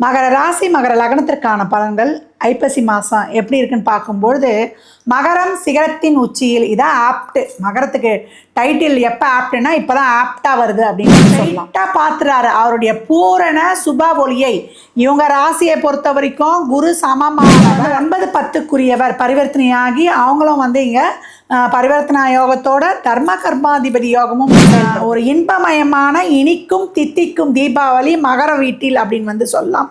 மகர ராசி மகர லக்னத்திற்கான பலன்கள் ஐப்பசி மாதம் எப்படி இருக்குன்னு பார்க்கும்பொழுது மகரம் சிகரத்தின் உச்சியில் இதான் ஆப்ட் மகரத்துக்கு டைட்டில் எப்போ ஆப்ட்னா இப்போ தான் ஆப்டாக வருது அப்படின்னு சொல்லலாம். பார்த்துறாரு. அவருடைய பூரண சுப ஒளியை. இவங்க ராசியை பொறுத்த வரைக்கும் குரு சமமான ஒன்பது பத்துக்குரியவர் பரிவர்த்தனையாகி அவங்களும் வந்து இங்கே பரிவர்த்தனா யோகத்தோட தர்ம கர்மாதிபதி யோகமும் ஒரு இன்பமயமான இனிக்கும் தித்திக்கும் தீபாவளி மகர வீட்டில் அப்படின்னு வந்து சொல்லலாம்.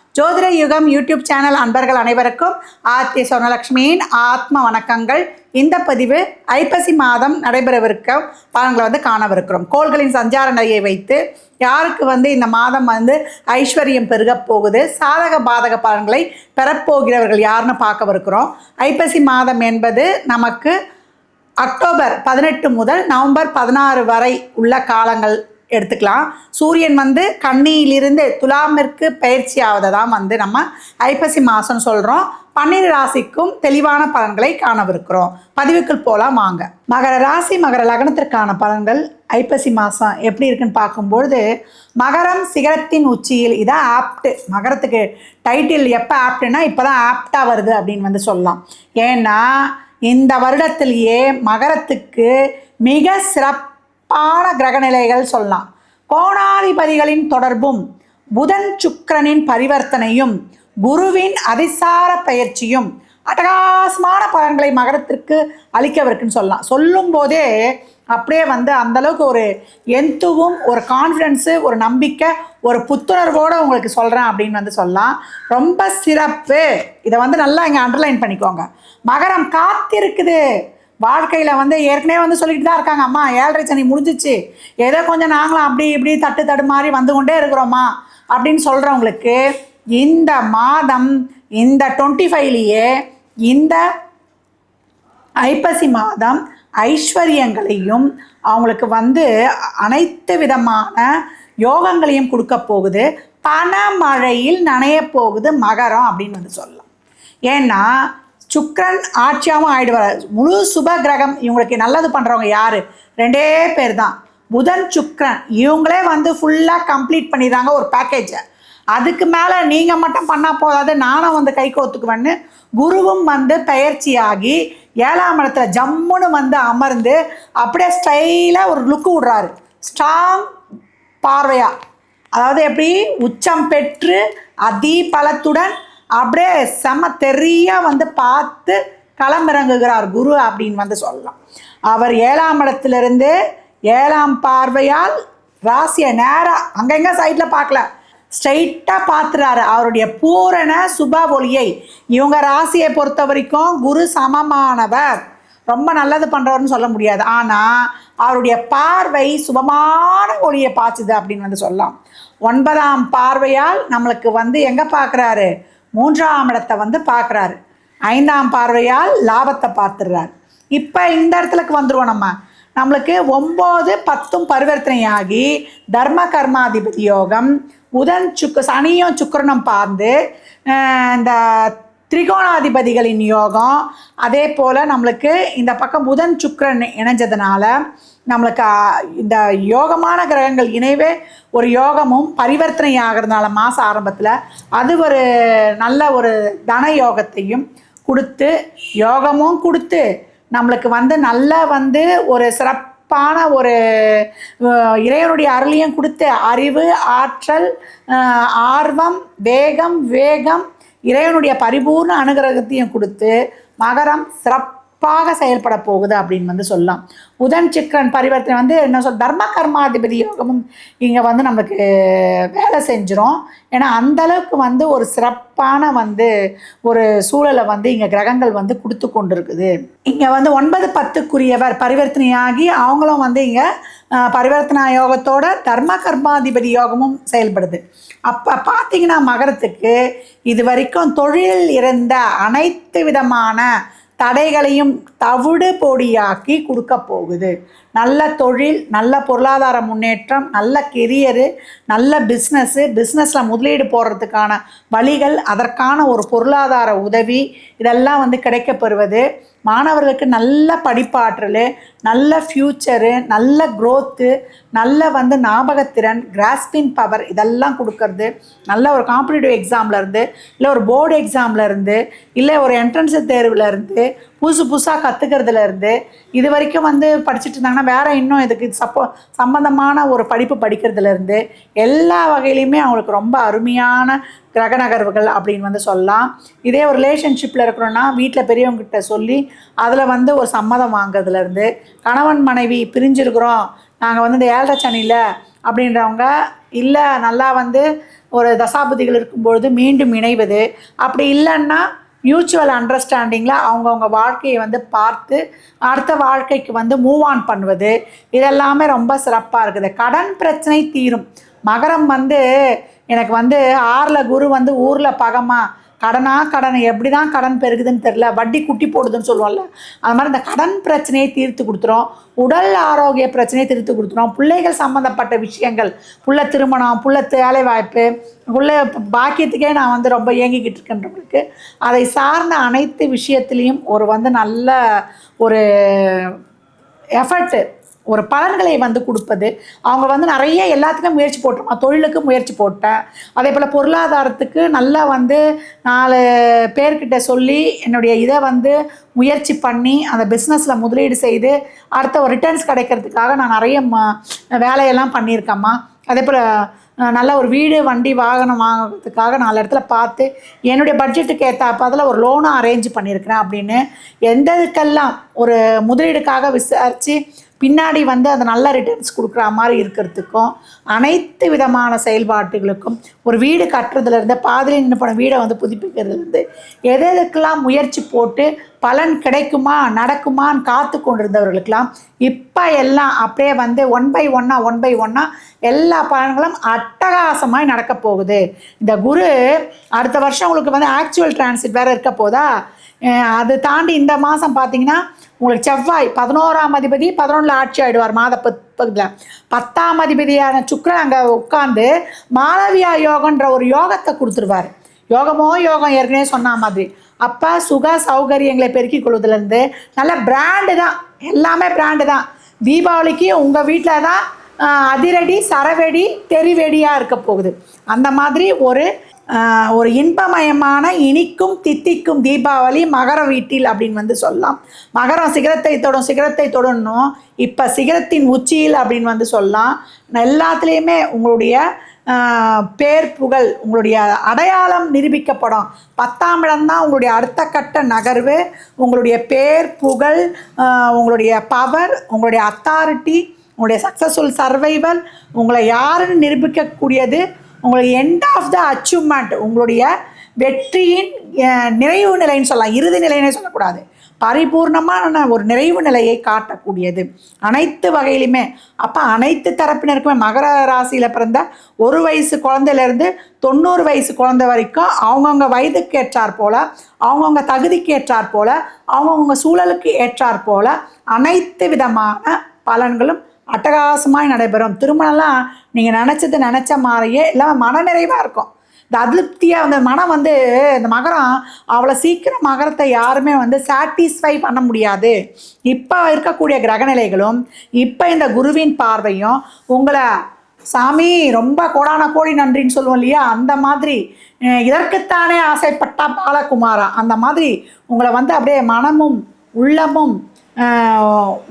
ஜோதிட யுகம் யூடியூப் சேனல் அன்பர்கள் அனைவருக்கும் ஆர்த்தி சொர்ணலக்ஷ்மியின் ஆத்ம வணக்கங்கள். இந்த பதிவு ஐப்பசி மாதம் நடைபெறவிருக்கும் பலன்களை வந்து காணவிருக்கிறோம். கோள்களின் சஞ்சார நிலையை வைத்து யாருக்கு வந்து இந்த மாதம் வந்து ஐஸ்வர்யம் பெருகப் போகுது சாதக பாதக பலன்களை பெறப்போகிறவர்கள் யாருன்னு பார்க்கவிருக்கிறோம். ஐப்பசி மாதம் என்பது நமக்கு அக்டோபர் பதினெட்டு முதல் நவம்பர் பதினாறு வரை உள்ள காலங்கள். எடுத்துக்கலாம். சூரியன் வந்து கன்னியிலிருந்து துலாமிற்கு பயிற்சி ஆவதை தான் வந்து நம்ம ஐப்பசி மாதம்னு சொல்கிறோம் பன்னிரு ராசிக்கும் தெளிவான பலன்களை காணவிருக்கிறோம். பதிவுக்குள் போகலாம் வாங்க. மகர ராசி மகர லக்னத்திற்கான பலன்கள் ஐப்பசி மாதம் எப்படி இருக்குன்னு பார்க்கும்பொழுது மகரம் சிகரத்தின் உச்சியில் இதான் ஆப்ட்டு மகரத்துக்கு டைட்டில் எப்போ ஆப்ட்னா இப்போ தான் ஆப்டாக வருது அப்படின்னு வந்து சொல்லலாம். ஏன்னா இந்த வருடத்திலேயே மகரத்துக்கு மிக சிறப்பு சிறப்பான கிரகநிலைகள் சொல்லலாம். கோணாதிபதிகளின் தொடர்பும் புதன் சுக்கரனின் பரிவர்த்தனையும் குருவின் அதிசார பயிற்சியும் அட்டகாசமான பலன்களை மகரத்திற்கு அளிக்கவிருக்குன்னு சொல்லலாம். சொல்லும் போதே அப்படியே வந்து அந்த அளவுக்கு ஒரு எந்துவும் ஒரு கான்ஃபிடென்ஸு ஒரு நம்பிக்கை ஒரு புத்துணர்வோடு உங்களுக்கு சொல்கிறேன் அப்படின்னு வந்து சொல்லலாம். ரொம்ப சிறப்பு. இதை வந்து நல்லா இங்கே அண்டர்லைன் பண்ணிக்கோங்க. மகரம் காத்திருக்குது. வாழ்க்கையில் வந்து ஏற்கனவே வந்து சொல்லிக்கிட்டு தான் இருக்காங்க. அம்மா ஏழரை சனி முடிஞ்சிச்சு. ஏதோ கொஞ்சம் நாங்களும் அப்படி இப்படி தட்டு தடு மாதிரி வந்து கொண்டே இருக்கிறோம்மா அப்படின்னு சொல்கிறவங்களுக்கு இந்த மாதம் இந்த டுவெண்ட்டி ஃபைவ்லேயே இந்த ஐப்பசி மாதம் ஐஸ்வர்யங்களையும் அவங்களுக்கு வந்து அனைத்து விதமான யோகங்களையும் கொடுக்க போகுது. பணமழையில் நனைய போகுது மகரம் அப்படின்னு வந்து சொல்லலாம். ஏன்னா சுக்ரன் ஆட்சியாகவும் ஆயிடுவார். முழு சுப கிரகம் இவங்களுக்கு நல்லது பண்ணுறவங்க யார்? ரெண்டே பேர் தான் புதன் சுக்ரன் இவங்களே வந்து ஃபுல்லாக கம்ப்ளீட் பண்ணிடுறாங்க ஒரு பேக்கேஜை அதுக்கு மேலே நீங்கள் மட்டும் பண்ணால் போதாது நானும் வந்து கை கோத்துக்குவேன்னு குருவும் வந்து பயிற்சியாகி ஏழாம் இடத்துல ஜம்முன்னு வந்து அமர்ந்து அப்படியே ஸ்டைலாக ஒரு லுக்கு விடுறாரு. ஸ்ட்ராங் பார்வையாக அதாவது எப்படி? உச்சம் பெற்று அதி பலத்துடன் அப்படியே செம தெரியா வந்து பார்த்து களமிறங்குகிறார் குரு அப்படின்னு வந்து சொல்லலாம். அவர் ஏழாம் இடத்துலேருந்து ஏழாம் பார்வையால் ராசியை நேராக அங்கங்க சைடில் பார்க்கல. ஸ்ட்ரைட்டாக பார்த்துறாரு. அவருடைய பூரண சுப ஒளியை. இவங்க ராசியை பொறுத்த வரைக்கும் குரு சமமானவர். ரொம்ப நல்லது பண்ணுறவர்னு சொல்ல முடியாது. ஆனால் அவருடைய பார்வை சுபமான ஒளியை பார்த்துது அப்படின்னு வந்து சொல்லலாம். ஒன்பதாம் பார்வையால் நம்மளுக்கு வந்து எங்கே பார்க்குறாரு? மூன்றாம் இடத்தை வந்து பார்க்குறாரு. ஐந்தாம் பார்வையால் லாபத்தை பார்த்துடுறார். இப்போ இந்த இடத்துலக்கு வந்துடுவோம் நம்ம. நம்மளுக்கு ஒம்பது பத்தும் பரிவர்த்தனையாகி தர்ம கர்மாதிபதி யோகம் புதன் சுக்கு சனியும் சுக்கரனும் பார்ந்து இந்த திரிகோணாதிபதிகளின் யோகம். அதே போல் நம்மளுக்கு இந்த பக்கம் புதன் சுக்கரன் இணைஞ்சதுனால நம்மளுக்கு இந்த யோகமான கிரகங்கள் இணைவே ஒரு யோகமும் பரிவர்த்தனை ஆகிறதுனால மாத ஆரம்பத்தில் அது ஒரு நல்ல ஒரு தன யோகத்தையும் கொடுத்து யோகமும் கொடுத்து நம்மளுக்கு வந்து நல்ல வந்து ஒரு சிறப்பான ஒரு இறைவனுடைய அருளையும் கொடுத்து அறிவு ஆற்றல் ஆர்வம் வேகம் வேகம் இறைவனுடைய பரிபூர்ண அனுகிரகத்தையும் கொடுத்து மகரம் சிறப்பாக செயல்பட போகுது அப்படின்னு வந்து சொல்லலாம். புதன் சிக்கரன் பரிவர்த்தனை வந்து என்ன சொல் தர்ம கர்மாதிபதி யோகமும் இங்கே வந்து நமக்கு வேலை செஞ்சிடும் ஏன்னா அந்த அளவுக்கு வந்து ஒரு சிறப்பான வந்து ஒரு சூழலை வந்து இங்கே கிரகங்கள் வந்து கொடுத்து கொண்டு இருக்குது இங்கே வந்து ஒன்பது பத்துக்குரியவர் பரிவர்த்தனையாகி அவங்களும் வந்து இங்கே பரிவர்த்தனா யோகத்தோட தர்ம கர்மாதிபதி யோகமும் செயல்படுது. அப்போ பார்த்தீங்கன்னா மகரத்துக்கு இது வரைக்கும் தொழில் இருந்த அனைத்து விதமான தடைகளையும் தவிடு பொடியாக்கி கொடுக்க போகுது. நல்ல தொழில் நல்ல பொருளாதார முன்னேற்றம் நல்ல கெரியரு நல்ல பிஸ்னஸ்ஸு பிஸ்னஸில் முதலீடு போடுறதுக்கான வழிகள் அதற்கான ஒரு பொருளாதார உதவி இதெல்லாம் வந்து கிடைக்கப்பெறுவது. மாணவர்களுக்கு நல்ல படிப்பாற்றல் நல்ல ஃப்யூச்சரு நல்ல க்ரோத்து நல்ல வந்து ஞாபகத்திறன் கிராஸ்பின் பவர் இதெல்லாம் கொடுக்கறது. நல்ல ஒரு காம்படிட்டிவ் எக்ஸாம்லேருந்து இல்லை ஒரு போர்டு எக்ஸாமில் இருந்து இல்லை ஒரு என்ட்ரன்ஸ் தேர்வில் இருந்து புதுசு புதுசாக கற்றுக்கிறதுல இருந்து இது வரைக்கும் வந்து படிச்சுட்டு இருந்தாங்கன்னா வேறு இன்னும் இதுக்கு சப்போ சம்மந்தமான ஒரு படிப்பு படிக்கிறதுல இருந்து எல்லா வகையிலையுமே அவங்களுக்கு ரொம்ப அருமையான கிரக நகர்வுகள் அப்படின்னு வந்து சொல்லலாம். இதே ஒரு ரிலேஷன்ஷிப்பில் இருக்கிறோன்னா வீட்டில் பெரியவங்ககிட்ட சொல்லி அதில் வந்து ஒரு சம்மதம் வாங்குறதுலேருந்து கணவன் மனைவி பிரிஞ்சிருக்கிறோம் நாங்கள் வந்து இந்த ஏழரை சனியில் அப்படின்றவங்க இல்லை நல்லா வந்து ஒரு தசாபதிகள் இருக்கும்பொழுது மீண்டும் இணைவது. அப்படி இல்லைன்னா மியூச்சுவல் அண்டர்ஸ்டாண்டிங்கில் அவங்கவுங்க வாழ்க்கையை வந்து பார்த்து அடுத்த வாழ்க்கைக்கு வந்து மூவ் ஆன் பண்ணுவது இதெல்லாமே ரொம்ப சிறப்பாக இருக்குது. கடன் பிரச்சனை தீரும். மகரம் வந்து எனக்கு வந்து ஆறில் குரு வந்து ஊரில் பகமா கடனாக கடன் எப்படி தான் கடன் பெருகுதுன்னு தெரில வட்டி குட்டி போடுதுன்னு சொல்லுவோம்ல அது மாதிரி இந்த கடன் பிரச்சனையை தீர்த்து கொடுத்துரும் உடல் ஆரோக்கிய பிரச்சனையை தீர்த்து கொடுத்துரும் பிள்ளைகள் சம்மந்தப்பட்ட விஷயங்கள் புள்ள திருமணம் புள்ள வேலை வாய்ப்பு பாக்கியத்துக்கே நான் வந்து ரொம்ப இயங்கிக்கிட்டு இருக்கேன்றவங்களுக்கு அதை சார்ந்த அனைத்து விஷயத்துலேயும் ஒரு வந்து நல்ல ஒரு எஃபர்ட்டு ஒரு பலன்களை வந்து கொடுப்பது. அவங்க வந்து நிறைய எல்லாத்துக்கும் முயற்சி போட்டிருமா தொழிலுக்கு முயற்சி போட்டேன். அதே போல் பொருளாதாரத்துக்கு நல்லா வந்து நாலு பேர்கிட்ட சொல்லி என்னுடைய இதை வந்து முயற்சி பண்ணி அந்த பிஸ்னஸில் முதலீடு செய்து அடுத்த ஒரு ரிட்டர்ன்ஸ் கிடைக்கிறதுக்காக நான் நிறைய ம வேலையெல்லாம் பண்ணியிருக்கேம்மா. அதே போல் நல்ல ஒரு வீடு வண்டி வாகனம் வாங்குறதுக்காக நாலு இடத்துல பார்த்து என்னுடைய பட்ஜெட்டுக்கு ஏற்ற அதில் ஒரு லோனை அரேஞ்ச் பண்ணியிருக்கிறேன் அப்படின்னு எந்த இதுக்கெல்லாம் ஒரு முதலீடுக்காக விசாரித்து பின்னாடி வந்து அதை நல்ல ரிட்டர்ன்ஸ் கொடுக்குற மாதிரி இருக்கிறதுக்கும் அனைத்து விதமான செயல்பாட்டுகளுக்கும் ஒரு வீடு கட்டுறதுலேருந்து பாதியில் நின்று போன வீடை வந்து புதுப்பிக்கிறதுலேருந்து எது எதுக்கெல்லாம் முயற்சி போட்டு பலன் கிடைக்குமா நடக்குமான்னு காத்து கொண்டிருந்தவர்களுக்கெல்லாம் இப்போ எல்லாம் அப்படியே வந்து ஒன் பை ஒன்னா ஒன் பை ஒன்னா எல்லா பலன்களும் அட்டகாசமாய் நடக்க போகுது. இந்த குரு அடுத்த வருஷம் உங்களுக்கு வந்து ஆக்சுவல் டிரான்சிட் வேறு இருக்க போதா? அது தாண்டி இந்த மாதம் பார்த்தீங்கன்னா உங்களுக்கு செவ்வாய் பதினோராம் அதிபதி பதினொன்றில் ஆட்சி ஆகிடுவார் மாத பகுதியில். பத்தாம் அதிபதியான சுக்கரன் அங்கே உட்காந்து மாளவியா யோகன்ற ஒரு யோகத்தை கொடுத்துருவார். யோகமோ யோகம் ஏற்கனவே சொன்ன மாதிரி. அப்போ சுக சௌகரியங்களை பெருக்கிக் கொள்வதுலேருந்து நல்ல பிராண்டு தான். எல்லாமே பிராண்டு தான். தீபாவளிக்கு உங்கள் வீட்டில் தான் அதிரடி சரவெடி தெரிவெடியாக இருக்க போகுது. அந்த மாதிரி ஒரு ஒரு இன்பமயமான இனிக்கும் தித்திக்கும் தீபாவளி மகர வீட்டில் அப்படின்னு வந்து சொல்லலாம். மகரம் சிகரத்தை தொடும் சிகரத்தை தொடணும். இப்போ சிகரத்தின் உச்சியில் அப்படின்னு வந்து சொல்லலாம். எல்லாத்துலேயுமே உங்களுடைய பேர் புகழ் உங்களுடைய அடையாளம் நிரூபிக்கப்படும். பத்தாம் இடம் தான் உங்களுடைய அடுத்த கட்ட நகர்வு. உங்களுடைய பேர் புகழ் உங்களுடைய பவர் உங்களுடைய அத்தாரிட்டி உங்களுடைய சக்ஸஸ்ஃபுல் சர்வைவல் உங்களை யாருன்னு நிரூபிக்கக்கூடியது உங்களுக்கு எண்ட் ஆஃப் த அச்சீவ்மெண்ட் உங்களுடைய வெற்றியின் நிறைவு நிலைன்னு சொல்லலாம். இறுதி நிலைன்னு சொல்லக்கூடாது. பரிபூர்ணமான ஒரு நிறைவு நிலையை காட்டக்கூடியது. அனைத்து வகையிலுமே. அப்போ அனைத்து தரப்பினருக்குமே மகர ராசியில் பிறந்த ஒரு வயசு குழந்தையிலேருந்து தொண்ணூறு வயசு குழந்தை வரைக்கும் அவங்கவுங்க வயதுக்கு ஏற்றாற் போல் அவங்கவுங்க தகுதிக்கு ஏற்றாற் போல் அவங்கவுங்க சூழலுக்கு ஏற்றாற் போல் அனைத்து விதமான பலன்களும் அட்டகாசமாக நடைபெறும். திருமணம்லாம் நீங்கள் நினச்சது நினச்ச மாதிரியே இல்லாமல் மனநிறைவாக இருக்கும். இந்த அதிருப்தியாக அந்த மனம் வந்து இந்த மகரம் அவ்வளோ சீக்கிரம் மகரத்தை யாருமே வந்து சாட்டிஸ்ஃபை பண்ண முடியாது. இப்போ இருக்கக்கூடிய கிரகநிலைகளும் இப்போ இந்த குருவின் பார்வையும் உங்களை சாமி ரொம்ப கோடான கோடி நன்றின்னு சொல்லுவோம் இல்லையா? அந்த மாதிரி இதற்குத்தானே ஆசைப்பட்டா பாலகுமாரா? அந்த மாதிரி உங்களை வந்து அப்படியே மனமும் உள்ளமும்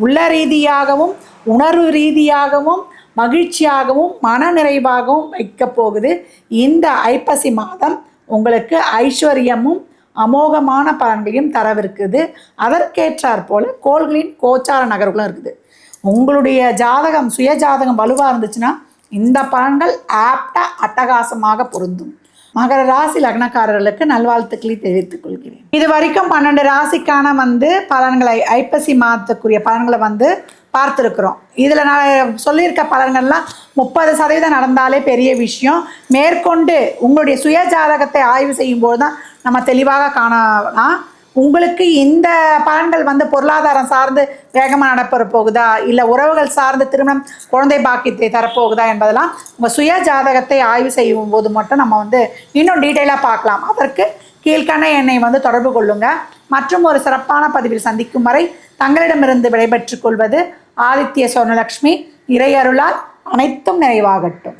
உள்ள ரீதியாகவும் உணர்வு ரீதியாகவும் மகிழ்ச்சியாகவும் மன நிறைவாகவும் வைக்கப் போகுது. இந்த ஐப்பசி மாதம் உங்களுக்கு ஐஸ்வர்யமும் அமோகமான பலன்களையும் தரவிருக்குது. அதற்கேற்றார் போல் கோள்களின் கோச்சார நகர்களும் இருக்குது. உங்களுடைய ஜாதகம் சுய ஜாதகம் வலுவாக இருந்துச்சுன்னா இந்த பலன்கள் ஆப்டாக அட்டகாசமாக பொருந்தும். மகர ராசி லக்னக்காரர்களுக்கு நல்வாழ்த்துக்களை தெரிவித்துக் கொள்கிறேன். இது வரைக்கும் பன்னெண்டு ராசிக்கான வந்து பலன்களை ஐப்பசி மாதத்துக்குரிய பலன்களை வந்து பார்த்துருக்குறோம். இதில் நான் சொல்லியிருக்க பலன்கள்லாம் முப்பது சதவீதம் நடந்தாலே பெரிய விஷயம். மேற்கொண்டு உங்களுடைய சுய ஜாதகத்தை ஆய்வு செய்யும்போது தான் நம்ம தெளிவாக காணலாம். உங்களுக்கு இந்த பலன்கள் வந்து பொருளாதாரம் சார்ந்து வேகமாக நடப்பெற போகுதா இல்லை உறவுகள் சார்ந்து திருமணம் குழந்தை பாக்கியத்தை தரப்போகுதா என்பதெல்லாம் உங்கள் சுய ஜாதகத்தை ஆய்வு செய்யும் போது மட்டும் நம்ம வந்து இன்னும் டீட்டெயிலாக பார்க்கலாம். அதற்கு கீழ்காண என்னை வந்து தொடர்பு கொள்ளுங்க. மற்றும் ஒரு சிறப்பான பதிவில் சந்திக்கும் வரை தங்களிடமிருந்து விடைபெற்றுக் கொள்வது ஆதித்ய சொர்ணலக்ஷ்மி. இறையருளால் அனைத்தும் நிறைவாகட்டும்.